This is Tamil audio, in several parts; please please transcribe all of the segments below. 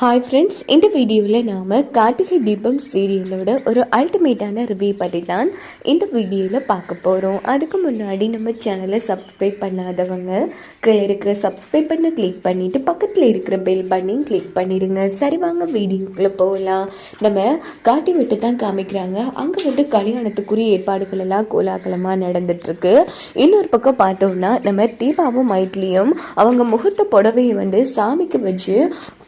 ஹாய் ஃப்ரெண்ட்ஸ் இந்த வீடியோவில் நாம் கார்த்திகை தீபம் சீரியலோட ஒரு அல்டிமேட்டான ரிவ்யூ பற்றி தான் இந்த வீடியோவில் பார்க்க போகிறோம் அதுக்கு முன்னாடி நம்ம சேனலை சப்ஸ்கிரைப் பண்ணாதவங்க கீழே இருக்கிற சப்ஸ்கிரைப் பண்ண கிளிக் பண்ணிவிட்டு பக்கத்தில் இருக்கிற பெல் பண்ணியும் கிளிக் பண்ணிடுங்க சரி வாங்க வீடியோக்குள்ளே போகலாம். நம்ம காட்டி விட்டு தான் காமிக்கிறாங்க. அங்கே வந்து கல்யாணத்துக்குரிய ஏற்பாடுகள் எல்லாம் கோலாகலமாக நடந்துட்டுருக்கு. இன்னொரு பக்கம் பார்த்தோம்னா நம்ம தீபாவும் மைட்லியும் அவங்க முகூர்த்த புடவையை வந்து சாமிக்கு வச்சு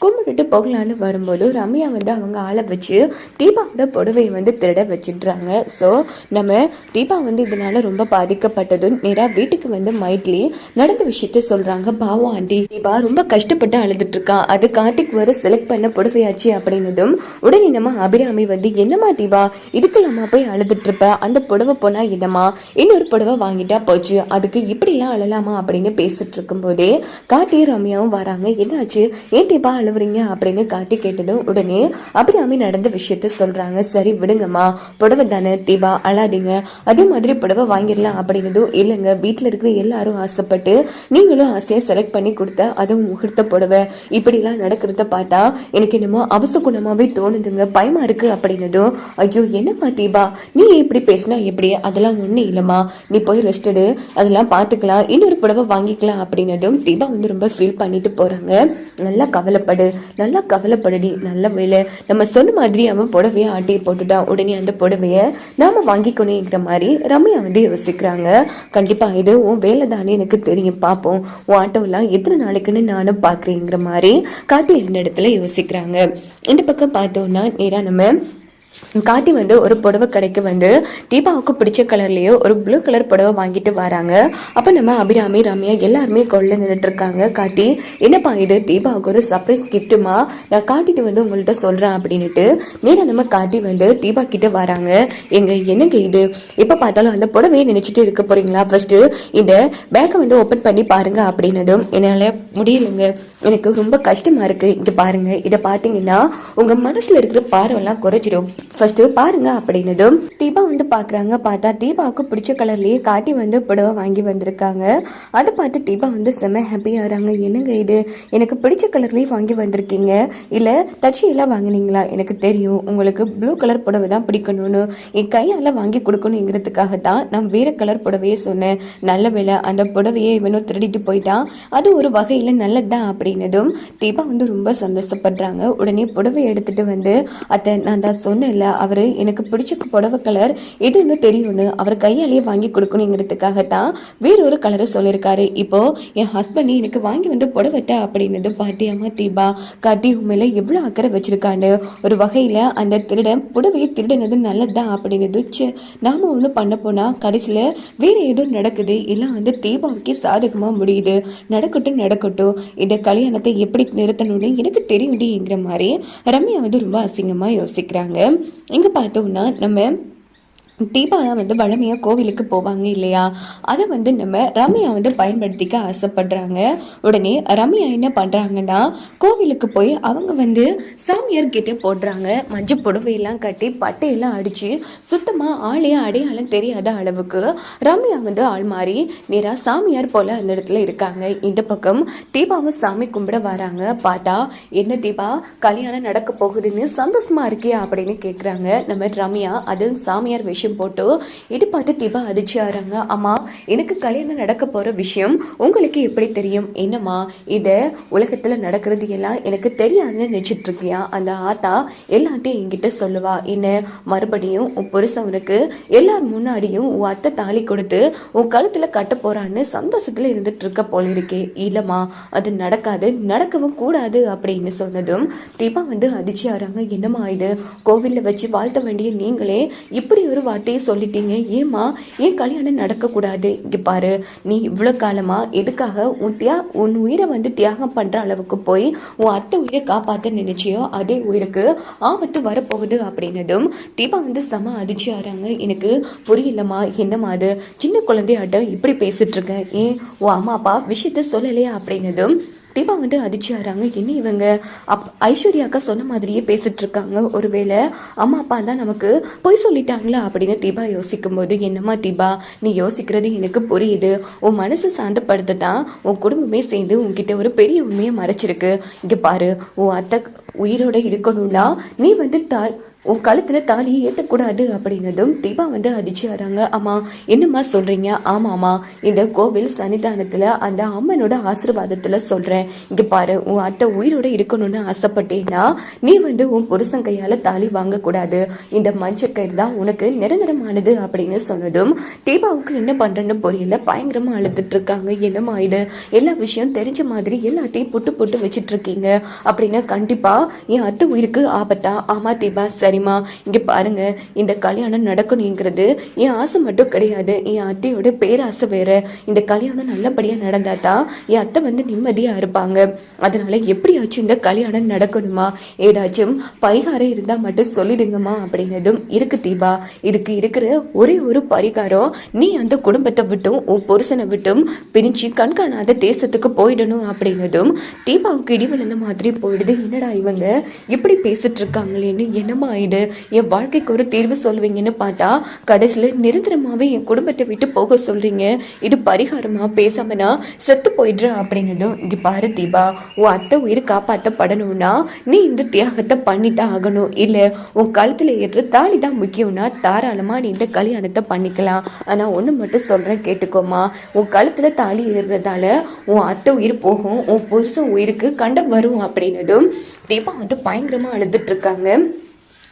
கும்பிட்டுட்டு போகலான்னு வரும்போது ரம்யா வந்து அவங்க ஆளை வச்சு தீபாவோட புடவையை வந்து திருட வச்சிடுறாங்க. ஸோ நம்ம தீபா வந்து இதனால ரொம்ப பாதிக்கப்பட்டதும் நேராக வீட்டுக்கு வந்து மைட்லி நடந்த விஷயத்த சொல்றாங்க. பாவம் ஆண்டி தீபா ரொம்ப கஷ்டப்பட்டு அழுதுட்டு இருக்கா. அது கார்த்திக் வர செலக்ட் பண்ண புடவையாச்சு அப்படின்னதும் உடனே நம்ம அபிராமி வந்து என்னம்மா தீபா இதுக்கெல்லாமா போய் அழுதுட்டு இருப்ப? அந்த புடவை போனா என்னம்மா? இன்னொரு புடவை வாங்கிட்டா போச்சு. அதுக்கு இப்படிலாம் அழலாமா? அப்படின்னு பேசிட்டு இருக்கும்போதே கார்த்தி ரம்யாவும் வராங்க. என்னாச்சு? ஏன் தீபா அழுவுறீங்க அப்படின்னு காட்டி கேட்டதும் உடனே அபிராமி நடந்த விஷயத்த சொல்கிறாங்க சரி விடுங்கம்மா. புடவை தானே தீபா அழாதீங்க. அதே மாதிரி புடவை வாங்கிடலாம் அப்படின்னதும் இல்லைங்க. வீட்டில் இருக்கிற எல்லாரும் ஆசைப்பட்டு நீங்களும் ஆசையை செலக்ட் பண்ணி கொடுத்த அதுவும் முகூர்த்த புடவை. இப்படிலாம் நடக்கிறத பார்த்தா எனக்கு என்னமோ அவச குணமாகவே தோணுதுங்க. பயமா இருக்கு அப்படின்னதும் ஐயோ என்னம்மா தீபா? நீ இப்படி பேசினா எப்படி? அதெல்லாம் ஒன்றும் இல்லைம்மா. நீ போய் ரெஸ்ட் எடு. அதெல்லாம் பார்த்துக்கலாம். இன்னொரு புடவை வாங்கிக்கலாம். அப்படின்னதும் தீபா வந்து ரொம்ப ஃபீல் பண்ணிட்டு போகிறாங்க நல்லா கவலைப்பட்டு கவலைப்படு. நல்லா கவலைப்படுடி நல்ல வேலை நம்ம சொன்ன மாதிரி அவன் புடவைய ஆட்டி போட்டுட்டா உடனே அந்த புடவைய நாம வாங்கிக்கணுங்கிற மாதிரி ரம்யா வந்து யோசிக்கிறாங்க. கண்டிப்பாக இது உன் வேலை தானே எனக்கு தெரியும். பார்ப்போம் உன் ஆட்டோலாம் எத்தனை நாளைக்குன்னு நானும் பார்க்குறேங்கிற மாதிரி காத்தி இருந்த இடத்துல யோசிக்கிறாங்க. இந்த பக்கம் பார்த்தோன்னா நேராக நம்ம காத்தி வந்து ஒரு புடவை கடைக்கு வந்து தீபாவுக்கு பிடிச்ச கலர்லேயே ஒரு ப்ளூ கலர் புடவை வாங்கிட்டு வராங்க. அப்போ நம்ம அபிராமி ரம்யா எல்லாருமே கொள்ள நின்றுட்டு இருக்காங்க காத்தி என்னப்பா இது? தீபாவுக்கு ஒரு சர்ப்ரைஸ் கிஃப்ட்டுமா நான் காட்டிட்டு வந்து உங்கள்கிட்ட சொல்கிறேன் அப்படின்ட்டு நேராக நம்ம காட்டி வந்து தீபா கிட்ட வராங்க. எங்க என்னங்க இது? எப்போ பார்த்தாலும் அந்த புடவையை நினைச்சிட்டு இருக்க போறீங்களா? ஃபர்ஸ்ட் இந்த பேக்கை வந்து ஓப்பன் பண்ணி பாருங்க அப்படின்னதும் என்னால் முடியலைங்க. எனக்கு ரொம்ப கஷ்டமா இருக்கு. இங்க பாருங்க. இதை பார்த்தீங்கன்னா உங்க மனசுல இருக்கிற பார்வைலாம் குறைஞ்சிடும் ஃபர்ஸ்ட் பாருங்க அப்படின்னதும் தீபா வந்து பாக்குறாங்க. பார்த்தா தீபாவுக்கு பிடிச்ச கலர்லயே காட்டி வந்து புடவை வாங்கி வந்திருக்காங்க. அதை பார்த்து தீபா வந்து செம்ம ஹாப்பியாகிறாங்க என்னங்க இது? எனக்கு பிடிச்ச கலர்லயே வாங்கி வந்திருக்கீங்க. இல்ல தச்சியெல்லாம் வாங்கினீங்களா? எனக்கு தெரியும். உங்களுக்கு ப்ளூ கலர் புடவை தான் பிடிக்கணும்னு. என் கையால வாங்கி கொடுக்கணுங்கிறதுக்காக தான் நான் வேற கலர் புடவையே சொன்னேன். நல்ல வேலை அந்த புடவையே இவனும் திருடிட்டு போயிட்டான் அது ஒரு வகையில நல்லதுதான் அப்படின்னதும் தீபா வந்து ரொம்ப சந்தோஷப்படுறாங்க. உடனே புடவை எடுத்துட்டு வந்து அத்தை நான் தான் சொன்னேன்ல அவர் எனக்கு பிடிச்ச புடவை கலர் எதுன்னு தெரியும்னு அவர் கையாலேயே வாங்கி கொடுக்கணுங்கிறதுக்காக தான் வேறொரு கலரை சொல்லியிருக்காரு இப்போ என் ஹஸ்பண்ட் எனக்கு வாங்கி வந்து புடவைட்ட அப்படின்னது பாத்தியாமா தீபா? கத்தி உண்மையில எவ்வளோ அக்கறை வச்சிருக்கான்னு. ஒரு வகையில் அந்த திருடன் புடவையை திருடினது நல்லதுதான் அப்படின்னது சே நாம ஒன்று பண்ண போனால் கடைசியில் வேறு ஏதோ நடக்குது. எல்லாம் வந்து தீபாவுக்கே சாதகமாக முடியுது. நடக்கட்டும் நடக்கட்டும். இந்த கல்யாணத்தை எப்படி நிறுத்தணும்னு எனக்கு தெரியும்டிங்கிற மாதிரி ரம்யா வந்து ரொம்ப அசிங்கமாக யோசிக்கிறாங்க. இங்கே பார்த்தோம்னா நம்ம தீபா வந்து வளமையாக கோவிலுக்கு போவாங்க இல்லையா? அதை வந்து நம்ம ரம்யா வந்து பயன்படுத்திக்க ஆசைப்படுறாங்க. உடனே ரம்யா என்ன பண்ணுறாங்கன்னா கோவிலுக்கு போய் அவங்க வந்து சாமியார் கிட்டே போடுறாங்க. மஞ்சள் புடவையெல்லாம் கட்டி பட்டையெல்லாம் அடித்து சுத்தமாக ஆளே அடையாளம் தெரியாத அளவுக்கு ரம்யா வந்து ஆள் மாறி நேராக சாமியார் போல் அந்த இடத்துல இருக்காங்க. இந்த பக்கம் தீபாவும் சாமி கும்பிட வராங்க. பார்த்தா என்ன தீபா கல்யாணம் நடக்க போகுதுன்னு சந்தோஷமாக இருக்கியா அப்படின்னு கேட்குறாங்க நம்ம ரம்யா அது சாமியார் விஷயம் போட்டு இது பார்த்து தீபா அதிர்ச்சி ஆறாங்க. அம்மா எனக்கு கல்யாணம் நடக்க போகிற விஷயம் உங்களுக்கு எப்படி தெரியும்? என்னம்மா இதை உலகத்தில் நடக்கிறது எல்லாம் எனக்கு தெரியாதுன்னு நினச்சிட்ருக்கியா அந்த ஆத்தா எல்லாத்தையும் என்கிட்ட சொல்லுவா. என்ன மறுபடியும் உன் புருஷவனுக்கு எல்லார் முன்னாடியும் உன் அத்தை தாலி கொடுத்து உன் கழுத்தில் கட்ட போறான்னு சந்தோஷத்தில் இருந்துட்டு இருக்க போல இருக்கே. இல்லைம்மா அது நடக்காது நடக்கவும் கூடாது அப்படின்னு சொன்னதும் தீபா வந்து அதிர்ச்சி என்னம்மா இது? கோவிலில் வச்சு வாழ்த்த வேண்டிய நீங்களே இப்படி ஒரு வார்த்தையை சொல்லிட்டீங்க. ஏம்மா? ஏன் கல்யாணம் நடக்கக்கூடாது? இங்கே பாரு நீ இவ்வளோ காலமாக எதுக்காக உன் தியா உன் உயிரை வந்து தியாகம் பண்ணுற அளவுக்கு போய் உன் அத்தை உயிரை காப்பாற்ற நினைச்சியோ அதே உயிருக்கு ஆபத்து வரப்போகுது அப்படின்னதும் தீபா வந்து செம அதிர்ச்சி ஆறாங்க. எனக்கு புரியலம்மா என்னம்மா அது? சின்ன குழந்தையாட்ட இப்படி பேசிட்டு இருக்கேன் ஏன் உன் அம்மா அப்பா விஷயத்த சொல்லலையா அப்படின்னதும் தீபா வந்து அதிர்ச்சி ஆகிறாங்க என்ன இவங்க? அப் ஐஸ்வர்யா அக்கா சொன்ன மாதிரியே பேசிட்டு இருக்காங்க ஒருவேளை அம்மா அப்பா தான் நமக்கு பொய் சொல்லிட்டாங்களா அப்படின்னு தீபா யோசிக்கும் போது என்னம்மா தீபா நீ யோசிக்கிறது எனக்கு புரியுது. உன் மனசு சாந்தப்படுத்த தான் உன் குடும்பமே சேர்ந்து உன்கிட்ட ஒரு பெரிய உண்மையை மறைச்சிருக்கு. இங்கே பாரு உன் அத்தை உயிரோட இருக்கணும்னா நீ வந்து தா உன் கழுத்துல தாலியை ஏற்றக்கூடாது அப்படின்னதும் தீபா வந்து அதிர்ச்சி வராங்க அம்மா என்னம்மா சொல்றீங்க? ஆமாம்மா இந்த கோவில் சன்னிதானத்துல அந்த அம்மனோட ஆசிர்வாதத்தில் சொல்றேன். இங்க பாரு உன் அத்தை உயிரோட இருக்கணும்னு ஆசைப்பட்டேன்னா நீ வந்து உன் புருஷன் கையால தாலி வாங்கக்கூடாது. இந்த மஞ்சக்கயிறு தான் உனக்கு நிரந்தரமானது அப்படின்னு சொன்னதும் தீபாவுக்கு என்ன பண்றேன்னு புரியல. பயங்கரமா அழுதுட்டு இருக்காங்க. என்னம்மா இது? எல்லா விஷயம் தெரிஞ்ச மாதிரி எல்லாத்தையும் புட்டு புட்டு வச்சுட்டு இருக்கீங்க. அப்படின்னா கண்டிப்பா என் அத்தை உயிருக்கு ஆபத்தா? ஆமா தீபா சரிம்மா. இங்க பாருங்க இந்த கல்யாணம் நடக்கணுங்கிறது என் ஆசை மட்டும் கிடையாது. என் அத்தையோட பேராசை வேற. இந்த கல்யாணம் நல்லபடியா நடந்தா தான் என் அத்தை வந்து நிம்மதியா இருப்பாங்க. அதனால எப்படியாச்சும் இந்த கல்யாணம் நடக்கணுமா? ஏதாச்சும் பரிகாரம் இருந்தா மட்டும் சொல்லிடுங்கம்மா அப்படிங்கிறதும் இருக்கு தீபா. இதுக்கு இருக்கிற ஒரே ஒரு பரிகாரம் நீ அந்த குடும்பத்தை விட்டும் உன் புருஷனை விட்டும் பிரிஞ்சு கண்காணாத தேசத்துக்கு போயிடணும் அப்படின்னதும் தீபாவுக்கு இடி விழுந்த மாதிரி போயிடுது. என்னடா இவங்க இப்படி பேசிட்டு இருக்காங்களேன்னு என்னமா ஆயிடு என் வாழ்க்கைக்கு ஒரு தீர்வு சொல்வீங்கன்னு பார்த்தா கடைசியில் நிரந்தரமாகவே என் குடும்பத்தை விட்டு போக சொல்றீங்க. இது பரிகாரமாக பேசாமனா? செத்து போயிடுற அப்படின்னதும் இங்கே பாரு தீபா உன் அத்தை உயிர் காப்பாற்றப்படணும்னா நீ இந்த தியாகத்தை பண்ணித்தான் ஆகணும். இல்லை உன் கழுத்தில் ஏற்ற தாலி தான் முக்கியம்னா தாராளமாக நீ இந்த கல்யாணத்தை பண்ணிக்கலாம். ஆனால் ஒன்று மட்டும் சொல்கிறேன் கேட்டுக்கோமா உன் கழுத்தில் தாலி ஏறுறதால உன் அத்தை உயிர் போகும் உன் புருஷன் உயிருக்கு கண்டம் வரும் அப்படின்னதும் தீபா வந்து பயங்கரமா அழுதுட்டு இருக்காங்க.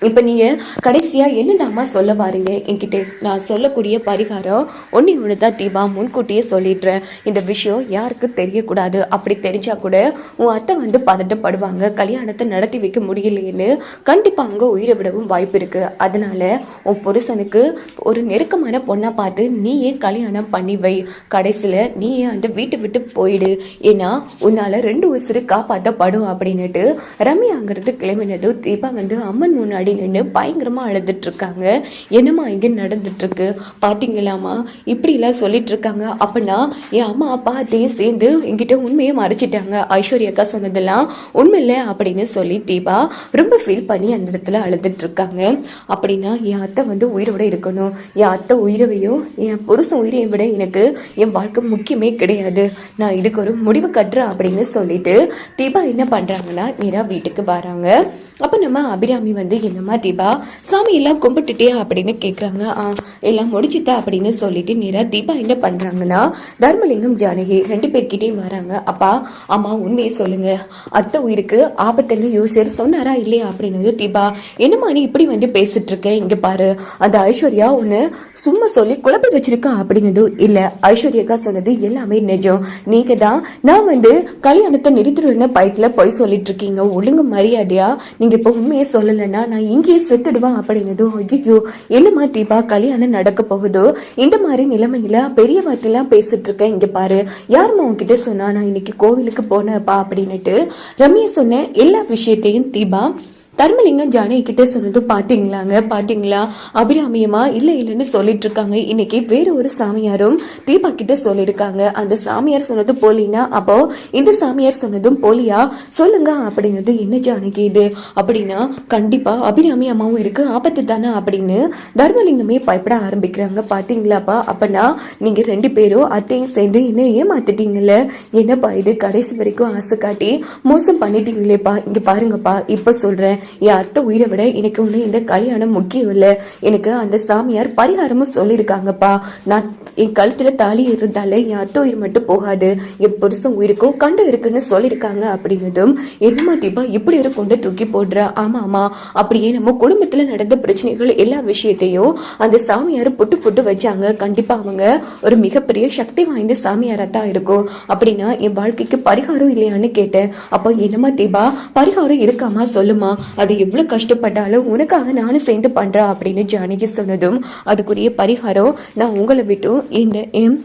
இப்போ நீங்கள் கடைசியாக என்னதாம்மா சொல்ல பாருங்க என்கிட்ட நான் சொல்லக்கூடிய பரிகாரம் ஒன்று ஒன்று தான் தீபா முன்கூட்டியே சொல்லிடுறேன். இந்த விஷயம் யாருக்கு தெரியக்கூடாது. அப்படி தெரிஞ்சால் கூட உன் அத்தை வந்து பதட்டப்படுவாங்க. கல்யாணத்தை நடத்தி வைக்க முடியலையேன்னு கண்டிப்பாக அங்கே உயிரை விடவும் வாய்ப்பு இருக்குது அதனால உன் புருஷனுக்கு ஒரு நெருக்கமான பொண்ணாக பார்த்து நீயே கல்யாணம் பண்ணி வை. கடைசியில் நீயே அந்த வீட்டை விட்டு போயிடு. ஏன்னா உன்னால் ரெண்டு உசுறு காப்பாற்றப்படும் அப்படின்னுட்டு ரம்யாங்கிறது அங்கிருந்து கிளம்பினது தீபா வந்து அம்மன் முன்னாடி அப்படின்னு பயங்கரமா அழுதுட்டு இருக்காங்க என்னம்மா இங்கே நடந்துட்டுருக்கு? இருக்கு பாத்தீங்களாமா இப்படி எல்லாம் சொல்லிட்டு இருக்காங்க அப்படின்னா என் அம்மா அப்பா அத்தையும் சேர்ந்து என்கிட்ட உண்மையை மறைச்சிட்டாங்க. ஐஸ்வர்யா அக்கா சொன்னதெல்லாம் உண்மை இல்லை அப்படின்னு சொல்லி தீபா ரொம்ப ஃபீல் பண்ணி அந்த இடத்துல அழுதுட்டு இருக்காங்க அப்படின்னா என் அத்தை வந்து உயிரோட இருக்கணும். என் அத்தை உயிரவையும் என் புருஷன் உயிரையும் விட எனக்கு என் வாழ்க்கை முக்கியமே கிடையாது. நான் இதுக்கு ஒரு முடிவு கட்டுறேன் அப்படின்னு சொல்லிட்டு தீபா என்ன பண்றாங்கன்னா நேராக வீட்டுக்கு வராங்க. அப்போ நம்ம அபிராமி வந்து என்னம்மா தீபா சாமி எல்லாம் கும்பிட்டுட்டே அப்படின்னு கேட்குறாங்க எல்லாம் முடிச்சுட்டா? அப்படின்னு சொல்லிட்டு நேராக தீபா என்ன பண்ணுறாங்கன்னா தர்மலிங்கம் ஜானகி ரெண்டு பேர்கிட்டையும் வராங்க. அப்பா அம்மா உண்மையை சொல்லுங்க. அத்தை உயிருக்கு ஆபத்துன்னு யோசிச்சு சொன்னாரா இல்லையா? அப்படின்னு தீபா என்னம்மா நீ இப்படி வந்து பேசிட்டு இருக்க இங்க பாரு. அந்த ஐஸ்வர்யா ஒன்று சும்மா சொல்லி குழப்பி வச்சிருக்கா? அப்படின்னதும் இல்லை ஐஸ்வர்யாக்கா சொன்னது எல்லாமே நிஜம். நீங்க தான் நான் வந்து கல்யாணத்தை நிறுத்திடுன்னு பயத்துல போய் சொல்லிட்டு இருக்கீங்க ஒழுங்கு மரியாதையா நீங்க இப்போ உண்மையை சொல்லலைன்னா நான் இங்கேயே செத்துடுவேன் அப்படின்னதும் ஐயோ என்னம்மா தீபா கல்யாணம் நடக்க போகுதோ? இந்த மாதிரி நிலைமையில பெரிய வார்த்தையெல்லாம் பேசிட்டு இருக்கேன் இங்க பாரு. யாரும்மா உங்ககிட்ட சொன்னா நான் இன்னைக்கு கோவிலுக்கு போனேப்பா அப்படின்னுட்டு ரம்யா சொன்ன எல்லா விஷயத்தையும் தீபா தர்மலிங்கம் ஜானகி கிட்ட சொன்னது பாத்தீங்களாங்க? பாத்தீங்களா? அபிராமியமா? இல்ல இல்லைன்னு சொல்லிட்டு இருக்காங்க இன்னைக்கு வேற ஒரு சாமியாரும் தீபா கிட்ட சொல்லியிருக்காங்க. அந்த சாமியார் சொன்னது போலினா? அப்போ இந்த சாமியார் சொன்னதும் போலியா? சொல்லுங்க அப்படிங்கிறது என்ன ஜானகி இது? அப்படின்னா கண்டிப்பா அபிராமி அம்மாவும் இருக்கு ஆபத்து தானே? அப்படின்னு தர்மலிங்கமே பயப்பட ஆரம்பிக்கிறாங்க. பாத்தீங்களாப்பா? அப்பனா நீங்க ரெண்டு பேரும் அத்தையும் சேர்ந்து என்ன ஏமாத்திட்டீங்கல்ல? என்னப்பா இது? கடைசி வரைக்கும் ஆசை காட்டி மோசம் பண்ணிட்டீங்களேப்பா? இங்க பாருங்கப்பா இப்ப சொல்றேன். என் அத்தை உயிரை விட எனக்கு ஒண்ணு இந்த கல்யாணம் முக்கியம் இல்லை எனக்கு அந்த சாமியார் பரிகாரமும் சொல்லியிருக்காங்கப்பா. நான் என் கழுத்துல தாலி இருந்தாலே என் அத்தை உயிர் மட்டும் போகாது. என் புருஷன் உயிருக்கும் கண்டு இருக்குன்னு சொல்லியிருக்காங்க அப்படின்னதும் என்னமா தீபா இப்படி ஒரு கொண்டு தூக்கி போடுற? ஆமா ஆமா. அப்படியே நம்ம குடும்பத்துல நடந்த பிரச்சனைகள் எல்லா விஷயத்தையும் அந்த சாமியார் புட்டு புட்டு வச்சாங்க. கண்டிப்பாக அவங்க ஒரு மிகப்பெரிய சக்தி வாய்ந்த சாமியாராக தான் இருக்கும். அப்படின்னா என் வாழ்க்கைக்கு பரிகாரம் இல்லையான்னு கேட்டேன். அப்போ என்னமா தீபா பரிகாரம் இருக்காமா சொல்லுமா? அது எவ்வளவு கஷ்டப்பட்டாலும் உனக்காக நானும் சேர்ந்து பண்றேன் அப்படின்னு ஜானகி சொன்னதும் அதுக்குரிய பரிகாரம் நான் உங்களை விட்டு இந்த என்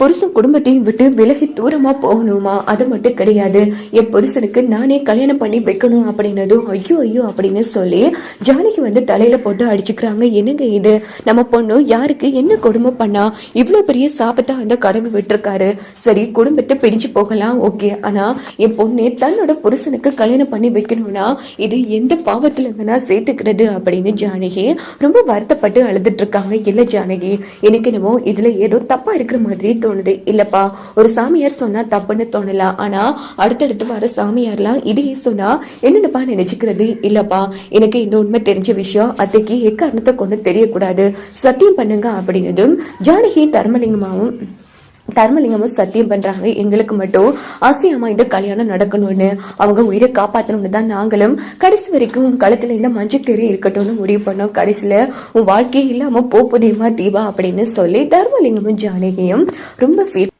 புருஷன் குடும்பத்தையும் விட்டு விலகி தூரமா போகணுமா? அது மட்டும் கிடையாது. என் புருஷனுக்கு நானே கல்யாணம் பண்ணி வைக்கணும் அப்படின்னதும் ஐயோ ஐயோ அப்படின்னு சொல்லி ஜானகி வந்து தலையில போட்டு அடிச்சுக்கிறாங்க. என்னங்க இது? நம்ம பொண்ணு யாருக்கு என்ன கொடுமை பண்ணா? இவ்வளவு பெரிய சாபத்தை அந்த கடவுள் விட்டுருக்காரு. சரி குடும்பத்தை பிரிஞ்சு போகலாம். ஓகே. ஆனா என் பொண்ணு தன்னோட புருஷனுக்கு கல்யாணம் பண்ணி வைக்கணும்னா இது எந்த பாவத்துல இருந்துனா சேர்த்துக்கிறது அப்படின்னு ஜானகி ரொம்ப வருத்தப்பட்டு அழுதுட்டு இருக்காங்க. இல்ல ஜானகி எனக்கு என்னமோ இதுல ஏதோ தப்பா இருக்கிற மாதிரி தோணுது. இல்லப்பா ஒரு சாமியார் சொன்னா தப்புன்னு தோணலாம். ஆனா அடுத்தடுத்து வர சாமியார்லாம் இதையே சொன்னா என்னென்னப்பா நினைச்சுக்கிறது? இல்லப்பா எனக்கு இந்த உண்மை தெரிஞ்ச விஷயம் அத்தைக்கு எக்காரணத்தை கொண்டு தெரியக்கூடாது. சத்தியம் பண்ணுங்க அப்படின்னதும் ஜானகி தர்மலிங்கமாவும் தர்மலிங்கமும் சத்தியம் பண்றாங்க. எங்களுக்கு மட்டும் ஆசையம்மா இந்த கல்யாணம் நடக்கணும்னு அவங்க உயிரை காப்பாத்தணும்னு தான் நாங்களும் கடைசி வரைக்கும் உன் கழுத்துல இந்த மஞ்சக்கேறி இருக்கட்டும்னு முடிவு பண்ணோம். கடைசியில உன் வாழ்க்கையே இல்லாம போகுதேமா தீபா அப்படின்னு சொல்லி தர்மலிங்கமும் ஜானகியும் ரொம்ப ஃபீல்